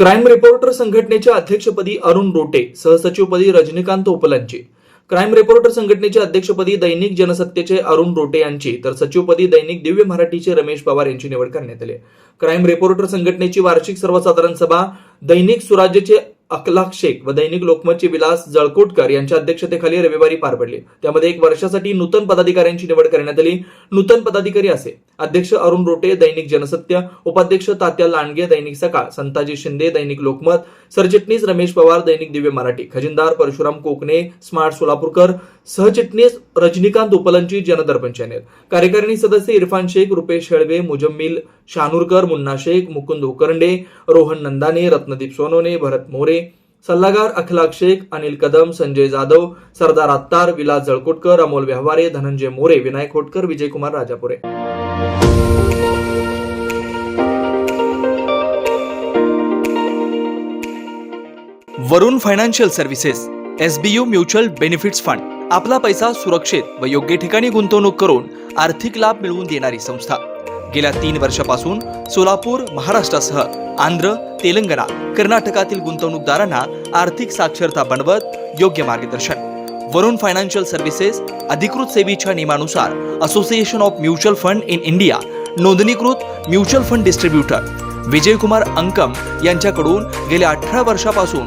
Crime reporter संघटनेच्या अध्यक्षपदी अरुण रोटे सहसचिवपदी रजनीकांत ओपलांची. क्राईम रिपोर्टर संघटनेच्या अध्यक्षपदी दैनिक जनसत्तेचे अरुण रोटे यांची तर सचिवपदी दैनिक दिव्य मराठीचे रमेश पवार यांची निवड करण्यात आली क्राईम रिपोर्टर संघटनेची वार्षिक सर्वसाधारण सभा दैनिक सुराज्यचे अखलाक शेख व दैनिक लोकमतचे विलास जळकोटकर यांच्या अध्यक्षतेखाली रविवारी पार पडले. त्यामध्ये एक वर्षासाठी नूतन पदाधिकाऱ्यांची निवड करण्यात आली. नूतन पदाधिकारी असे. अध्यक्ष अरुण रोटे दैनिक जनसत्य उपाध्यक्ष तात्या लांडगे दैनिक सकाळ संताजी शिंदे दैनिक लोकमत सरचिटणीस रमेश पवार दैनिक दिव्य मराठी खजिनदार परशुराम कोकणे स्मार्ट सोलापूरकर सहचिटणीस रजनीकांत उपलंची जनदर्पण चॅनेल. कार्यकारिणी सदस्य इरफान शेख रुपेश हेळवे मुजम्मिल शानूरकर मुन्ना शेख मुकुंद उकरंडे रोहन नंदाने रत्नदीप सोनोने भरत मोरे सल्लागार Akhlaq Shaikh Anil Kadam Sanjay Jadhav Sardar Attar Vilas Jalkotkar Amol Vyavahare Dhananjay More Vinayak Khotkar Vijaykumar Rajapure. Varun financial services S B U mutual benefits fund. आपला पैसा सुरक्षित व योग्य ठिकाणी गुंतवणूक करून आर्थिक लाभ मिळवून देणारी संस्था. गेल्या तीन वर्षापासून सोलापूर महाराष्ट्रासह आंध्र तेलंगणा कर्नाटकातील गुंतवणूकदारांना आर्थिक साक्षरता बनवत योग्य मार्गदर्शन. वरुण फायनान्शियल सर्व्हिसेस अधिकृत सेवेच्या नियमानुसार association of mutual fund in India नोंदणीकृत mutual fund distributor Vijaykumar Ankam यांच्याकडून गेल्या अठरा वर्षापासून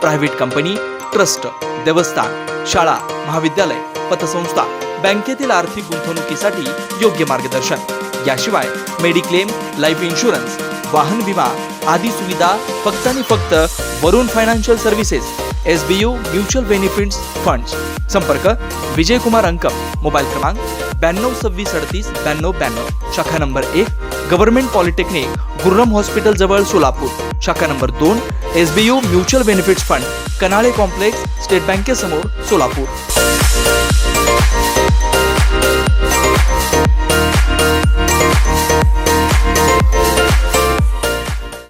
प्रायव्हेट कंपनी ट्रस्ट देवस्थान शाळा महाविद्यालय पतसंस्था बँकेतील आर्थिक गुंतवणुकीसाठी योग्य मार्गदर्शन. याशिवाय मेडिक्लेम लाईफ इन्शुरन्स वाहन विमा आदी सुविधा फक्त आणि फक्त Varun financial services S B U mutual benefits funds. संपर्क विजय कुमार अंकम मोबाईल क्रमांक ब्याण्णव सव्वीस अडतीस ब्याण्णव ब्याण्णव. शाखा नंबर एक गव्हर्नमेंट पॉलिटेक्निक गुर्रम हॉस्पिटल जवळ सोलापूर. शाखा नंबर दोन S B U mutual benefits fund Kanale complex state बँकेसमोर Solapur.